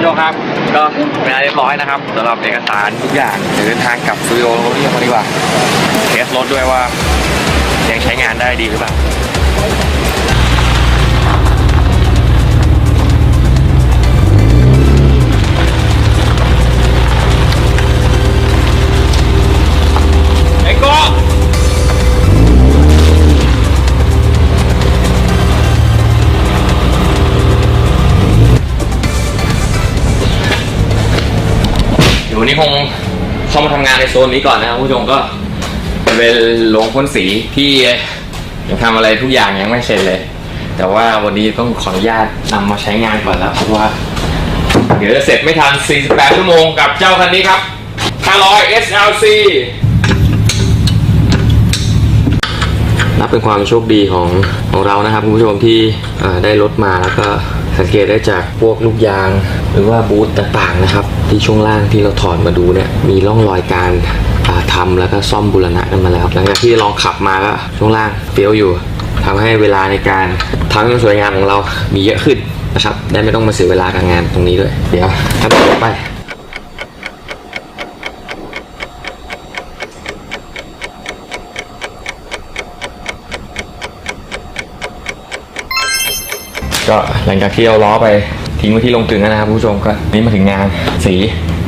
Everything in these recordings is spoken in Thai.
ผู้ชมครับ ก็เป็นอะไรเรียบร้อยนะครับสำหรับเอกสารทุกอย่างเดี๋ยวเดินทางกลับสตูดิโอเราเรียกมาดีกว่าเทสรถด้วยว่ายังใช้งานได้ดีหรือเปล่าามาทำงานในโซนนี้ก่อนนะครับผู้ชมก็เป็นโรงพ่นสีที่ยังทำอะไรทุกอย่างยังไม่เสร็จเลย แต่ว่าวันนี้ต้องขออนุญาตนำมาใช้งานก่อนแล้วเพราะว่า เดี๋ยวจะเสร็จไม่ทัน 48 ชั่วโมงกับเจ้าคันนี้ครับ 500 SLC นับเป็นความโชคดีของของเรานะครับคุณผู้ชมที่ได้รถมาแล้วก็ สังเกตได้จากพวกลูกยาง หรือว่าบูทต่างๆนะครับ ที่ช่วงล่างที่เราถอดมาดูเนี่ยมีร่องรอยการาทำแล้วก็ซ่อมบูรณะกันมาแล้ว หลังจากที่ลองขับมาก็ช่วงล่างเฟี้ยวอยู่ทำให้เวลาในการทำให้มันสวยงามของเรามีเยอะขึ้นนะครับได้ไม่ต้องมาเสียเวลากับงานตรงนี้ด้วย เดี๋ยวขั้นตอนต่อไป ก็หลังจากที่เราล้อไปทิ้งไว้ที่ลงกลึงนะครับผู้ชมก็นี่มาถึงงานสี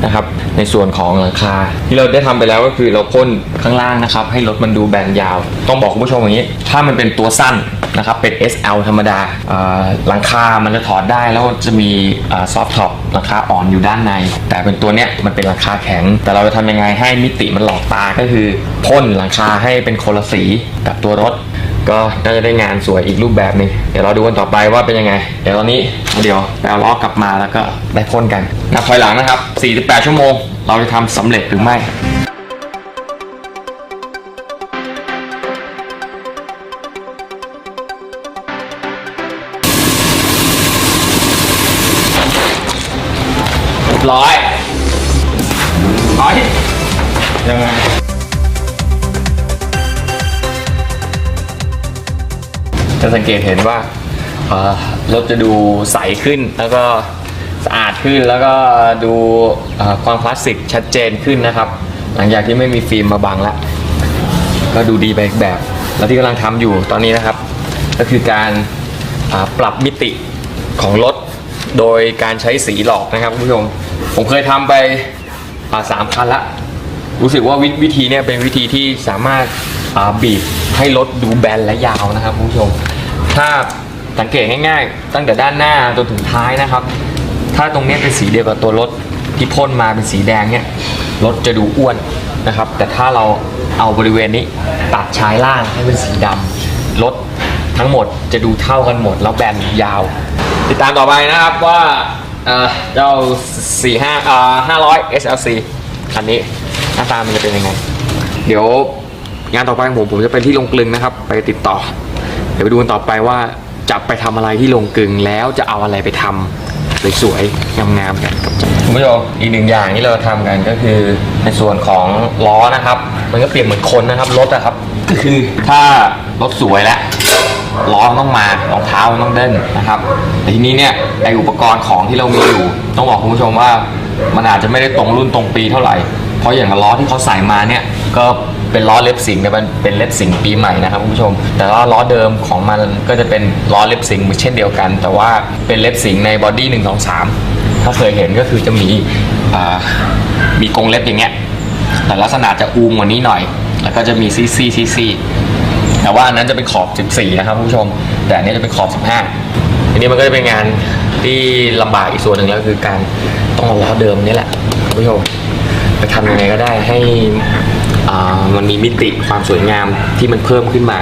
นะครับ ในส่วนของหลังคา ที่เราได้ทำไปแล้วก็คือเราพ่นข้างล่างนะครับ ให้รถมันดูแบนยาว ต้องบอกคุณผู้ชมอย่างนี้ ถ้ามันเป็นตัวสั้นนะครับเป็น SL ธรรมดาอ่าหลังคา มันจะถอดได้แล้วจะมีซอฟท็อปหลังคาอ่อนอยู่ด้านใน แต่เป็นตัวเนี้ยมันเป็นหลังคาแข็ง แต่เราจะทำยังไงให้มิติมันหลอกตาก็คือพ่นหลังคาให้เป็นคนละสีกับตัวรถ ก็น่าจะได้งานสวยอีกรูปแบบหนึงเดี๋ยวเราดูกันต่อไปว่าเป็นยังไง เดี๋ยวตอนนี้เดี๋ยวไปเอาล้อกลับมาแล้วก็ได้พ่นกันนับถอยหลังนะครับ 48 ชั่วโมง เราจะทำสำเร็จหรือไม่เรียบร้อยร้อยยังไง จะสังเกตเห็นว่า รถจะดูใสขึ้นแล้วก็สะอาดขึ้นแล้วก็ดูความคลาสสิกชัดเจนขึ้นนะครับ หลังจากที่ไม่มีฟิล์มมาบังแล้ว ก็ดูดีไปอีกแบบ แล้วที่กำลังทำอยู่ตอนนี้นะครับ ก็คือการปรับมิติของรถโดยการใช้สีหลอกนะครับคุณผู้ชมผมเคยทำไปสามคันละ รู้สึกว่าวิวธีเนี่ยเป็นวิธีที่สามารถอ่าบีบให้รถดูแบนและยาวนะครับคุณผู้ชม ถ้าสังเกตง่ายๆ ตั้งแต่ด้านหน้าจนถึงท้ายนะครับ ถ้าตรงเนี้ยเป็นสีเดียวกับตัวรถที่พ่นมาเป็นสีแดงเนี่ยรถจะดูอ้วนนะครับ แต่ถ้าเราเอาบริเวณนี้ตัดชายล่างให้เป็นสีดำรถทั้งหมดจะดูเท่ากันหมด แล้วแบนยาว ติดตามต่อไปนะครับว่าเอ่อเจ้า45อ่า500 SLC คันนี้ หน้าตามันจะเป็นยังไง เดี๋ยวงานต่อไปของผมผมจะไปที่ลงกลึงนะครับ ไปติดต่อ เดี๋ยวไปดูกันต่อไปว่าจะไปทำอะไรที่ลงกลึงแล้วจะเอาอะไรไปทำสวยๆงามๆกันกับคุณผู้ชมอีกหนึ่งอย่างที่เราทำกันก็คือในส่วนของล้อนะครับ มันก็เปรียบเหมือนคนนะครับรถอะครับก็คือถ้ารถสวยแล้วล้อมันต้องมารองเท้ามันต้องเด้นนะครับแต่ทีนี้เนี่ยไออุปกรณ์ของที่เรามีอยู่ ต้องบอกคุณผู้ชมว่ามันอาจจะไม่ได้ตรงรุ่นตรงปีเท่าไหร่ เพราะอย่างล้อที่เขาใส่มาเนี่ยก็เป็นล้อเล็บสิงห์แต่มันเป็นเล็บสิงห์ปีใหม่นะครับคุณผู้ชม แต่ว่าล้อเดิมของมันก็จะเป็นล้อเล็บสิงห์เช่นเดียวกัน แต่ว่าเป็นเล็บสิงห์ในบอดี้หนึ่งสองสามถ้าเคยเห็นก็คือจะมีมีกรงเล็บอย่างเงี้ยแต่ลักษณะจะอูมกว่านี้หน่อย แล้วก็จะมีซี่ซี่ซี่ซี่แต่ว่าอันนั้นจะเป็นขอบ 14 นะครับคุณผู้ชม แต่อันนี้จะเป็นขอบ 15ทีนี้มันก็จะเป็นงานที่ลำบากอีกส่วนหนึ่งแล้วคือการต้องเอาล้อเดิมนี่แหละคุณผู้ชม ไปทำยังไงก็ได้ให้อ่ามันมีมิติความสวยงามที่มันเพิ่มขึ้นมา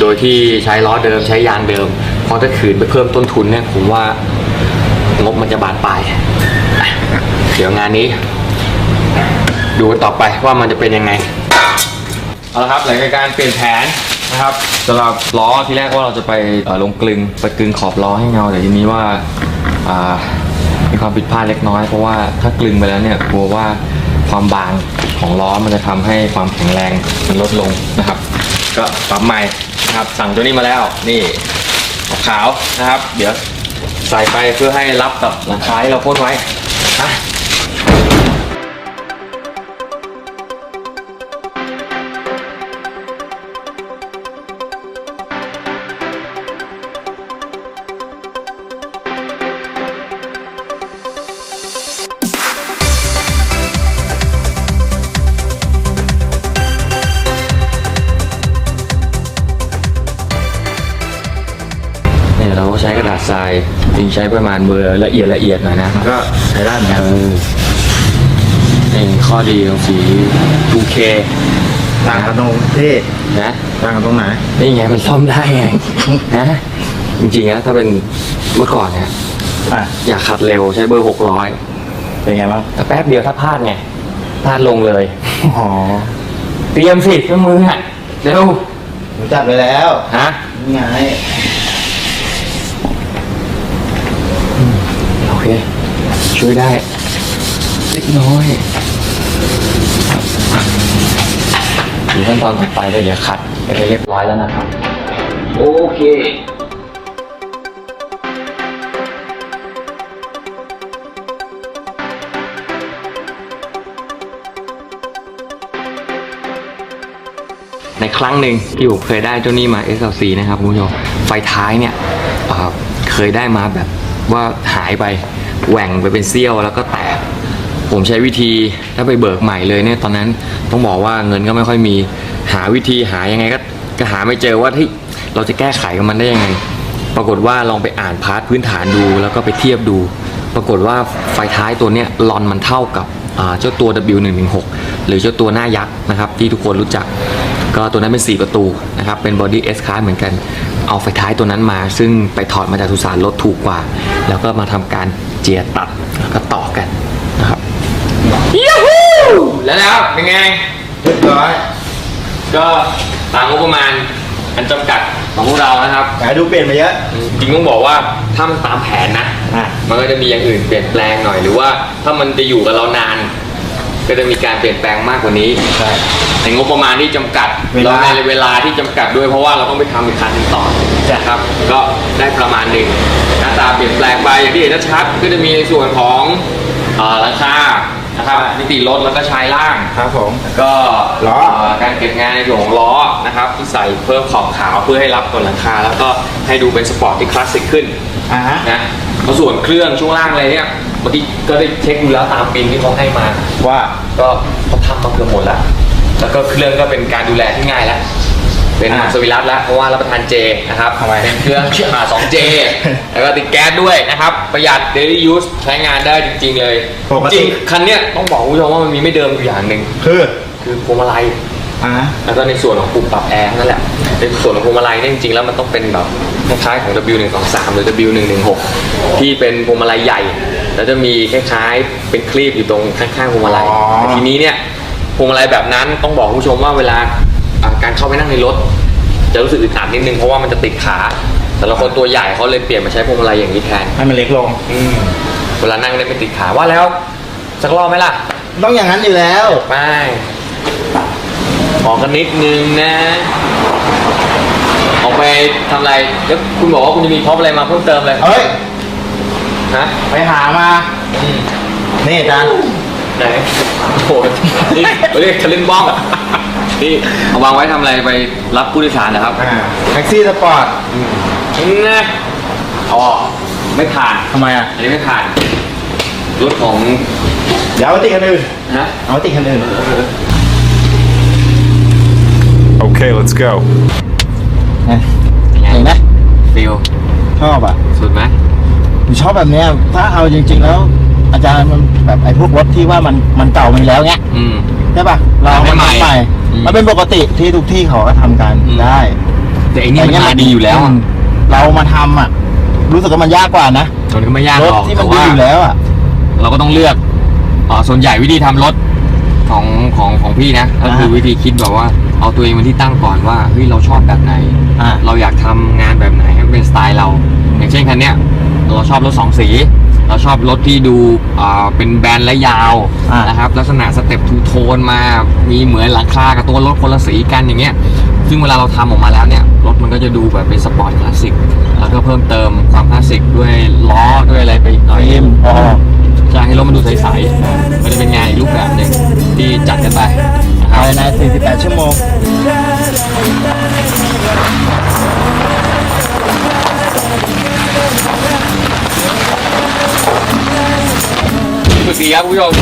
โดยที่ใช้ล้อเดิมใช้ยางเดิม เพราะถ้าขืนไปเพิ่มต้นทุนเนี่ยผมว่างบมันจะบานปลายอะเดี๋ยวงานนี้ ดูกันต่อไปว่ามันจะเป็นยังไง เอาละครับหลังจากการเปลี่ยนแผนนะครับสำหรับล้อที่แรกว่าเราจะไปเอ่อลงกลึงไปกลึงขอบล้อให้เงาแต่ทีนี้ว่าอ่า มีความผิดพลาดเล็กน้อย เพราะว่าถ้ากลึงไปแล้วเนี่ยกลัวว่าความบางของล้อมันจะทำให้ความแข็งแรงมันลดลงนะครับ ก็ปรับใหม่นะครับ สั่งตัวนี้มาแล้วนี่ขาวนะครับ เดี๋ยวใส่ไปเพื่อให้รับกับหลังคาที่เราพ่นไว้นะาษทรายจริงใช้ประมาณเบอร์ละเอียดละเอียดหน่อยนะก็ใช้ได้เหมือนเอกันอนี่ข้อดีของสี 2K ต่างกันตรงที่นะต่างกันตรงไหนนี่ไงมันซ่อมได้ไงนะจริงๆนะถ้าเป็นเมื่อก่อนเนี่ยอะอยากขับเร็วใช้เบอร์เป็นไงบ้าง600แต่แป๊บเดียวถ้าพลาดไงพลาดลงเลยอ๋อเตรียมสิเครื่องมืออะเร็วผมจัดไปแล้วฮะนี่ไง โอ เค ช่วยได้ เล็กน้อยถึงขั้นตอนต่อไปก็เดี๋ยวขัดไปเรียบร้อยแล้วนะครับ โอเคในครั้งหนึ่งที่ผมเคยได้เจ้านี่มา SLC นะครับคุณผู้ชมไฟท้ายเนี่ยเเคยได้มาแบบ ว่าหายไปแหว่งไปเป็นเสี้ยวแล้วก็แตก ผมใช้วิธีถ้าไปเบิกใหม่เลยเนี่ยตอนนั้นต้องบอกว่าเงินก็ไม่ค่อยมีหาวิธีหายังไงก็ก็หาไม่เจอว่าที่เราจะแก้ไขกับมันได้ยังไง ปรากฏว่าลองไปอ่านพาร์ทพื้นฐานดูแล้วก็ไปเทียบดู ปรากฏว่าไฟท้ายตัวเนี้ยลอนมันเท่ากับเจ้าตัว W116 หรือเจ้าตัวหน้ายักษ์นะครับที่ทุกคนรู้จัก ก็ตัวนั้นเป็น 4 ประตูนะครับเป็นบอดี้ S ค a s เหมือนกัน เอาไฟท้ายตัวนั้นมา ซึ่งไปถอดมาจากสุสานรถถูกกว่า แล้วก็มาทำการเจียตัดแล้วก็ต่อกันนะครับยูฮูแล้วแล้วเป็นไงเรียบร้อยก็ตามงบประมาณอันจำกัดของพวกเรานะครับไหนดูเปลี่ยนมาเยอะ จริงต้องบอกว่าถ้ามันตามแผนนะอะ มันก็จะมีอย่างอื่นเปลี่ยนแปลงหน่อยหรือว่าถ้ามันจะอยู่กับเรานาน ก็จะมีการเปลี่ยนแปลงมากกว่านี้ใช่ ในงบประมาณที่จำกัดเวลาแล้วในเวลาที่จำกัดด้วยเพราะว่าเราต้องไปทำอีกคันหนึงต่อนะครับ ก็ได้ประมาณหนึ่งหน้าตาเปลี่ยนแปลงไปอย่างที่เห็นชัดๆก็จะมีในส่วนของเอ่อราคานะครับมิติรถแล้วก็ชายล่าง ครับผม แล้วก็ล้อเอ่อการเก็บงานในส่วนของล้อนะครับที่ใส่เพิ่มขอบขาวเพื่อให้รับกับหลังคา แล้วก็ให้ดูเป็นสปอร์ตที่คลาสสิกขึ้นอ่าฮะ นะแล้วส่วนเครื่องช่วงล่างอะไรเนี่ยเมื่อกี้ก็ได้เช็คดูแล้วตามปินที่เขาให้มา ว่าก็เขาทำมาเกือบหมดแล้ว แล้วก็เครื่องก็เป็นการดูแลที่ง่ายแล้วเป็นอ่าสวิรัตแล้วเพราะว่ารับประทานเจนะครับทำไมเป็นเครื่องอ่าสองเจแล้วก็ติดแก๊สด้วยนะครับ ประหยัด daily use ใช้งานได้จริง ๆ เลยปกจติริงคันเนี้ยต้องบอกคุณผู้ชมว่ามันมีไม่เดิมอยู่อย่างหนึ่งคือคือพวงมาลัย อ่าฮะแล้วก็ในส่วนของปุ่มปรับแอร์นั่นแหละ ในส่วนของพวงมาลัยเนี่ยจริงๆแล้วมันต้องเป็นแบบคล้ายๆของ W123 หรือ W116 ที่เป็นพวงมาลัยใหญ่ แล้วจะมีคล้ายๆเป็นคลีปอยู่ตรงข้างๆพวงมาลัยอ๋อ แต่ทีนี้เนี่ยพ วงมาลัยแบบนั้นต้องบอกคุณผู้ชมว่าเวลาอ่าการเข้าไปนั่งในรถ จะรู้สึกอึดอัดนิดนึงเพราะว่ามันจะติดขาแต่ละคนตัวใหญ่เขาเลยเปลี่ยนมาใช้พวงมาลัยอย่างนี้แทนให้มันเล็กลง อืมเวลานั่งได้ไม่ติดขาว่าแล้วสักรอบไหมล่ะต้องอย่างนั้นอยู่แล้ว ไปออกกันนิดนึงนะ ออกไปทำอะไรแล้วคุณบอกว่าคุณจะมีพร็อพอะไรมาเพิ่มเติมเลยเฮ้ย ฮะไปหามา อืมนี่อาจารย์ ไหนโอ้โหนี่เขาเรียกทะลึ่งบ้องนี่เอาวางไว้ทำอะไรไปรับผู้โดยสารนะครับอ่าแท็กซี่สปอร์ตนะเอาออกไม่ผ่านทำไมอะ อันนี้ไม่ผ่านรถของเดี๋ยวเอาไว้ติดคันอื่นฮะเอาไว้ติดคันอื่น Okay, let's go. นะเห็นไหมฟิลชอบอะสุดไหมผมชอบแบบเนี้ยถ้าเอาจริง ๆ แล้ว อาจารย์มันแบบไอ้พวกรถที่ว่ามันมันเก่าไปแล้วเนี้ยอืม ใช่ป่ะเราเอามาทำให้ทำใหม่ใหม่อืม มันเป็นปกติที่ทุกที่เขาก็ทำกันอืมได้แต่อันนี้มันแต่มาดีอยู่แล้วอะมเรามาทำอะ รู้สึกว่ามันยากกว่านะมันก็ไม่ยากรหถรอกที่มัแต่นดีว่า อยู่แล้วอะ เราก็ต้องเลือกอ่าส่วนใหญ่วิธีทำรถของของของพี่นะ ก็คืออ่าวิธีคิดแบบว่าเอาตัวเองเป็นที่ตั้งก่อนว่าเฮ้ยเราชอบแบบไหน อบรถสองสี เราชอบรถที่ดูอ่าเป็นแบนและยาวอ่าน นะครับลักษณะสเต็ปทูโทนมามีเหมือนหลังคากับตัวรถคนละสีกันอย่างเงี้ยซึ่งเวลาเราทำออกมาแล้วเนี่ยรถมันก็จะดูแบบเป็นสปอร์ตคลาสสิกแล้วแล้วก็เพิ่มเติมความคลาสสิกด้วยล้อด้วยอะไรไปอีกหน่อยฟิล์มอ๋อจะให้รถมันดูใสๆมันจะเป็นงานอีกรูปแบบหนึ่งที่จัดกันไปนะครับภายใน 48 ชั่วโมงฝึก ดีครับคุณผู้ชม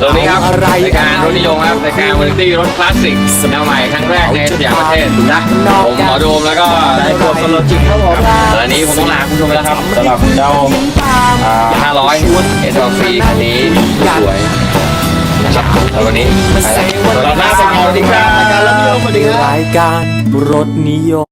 ตรงนี้ครับรายการรถนิยมครับรายการวาไรตี้รถคลาสสิกแนวใหม่ครั้งแรกในสยามประเทศนะผมหมอโดมแล้วก็ได้ตัวโซโลจิกครับผมตอนนี้ผมต้องลาคุณผู้ชมไปแล้วครับสำหรับเจ้าอ่า500 SLC คันนี้สวยนะครับแล้ววันนี้ไปแล้วสวัสดีครับสวัสดีครับรายการรถนิยมสวัสดีครับรายการรถนิยม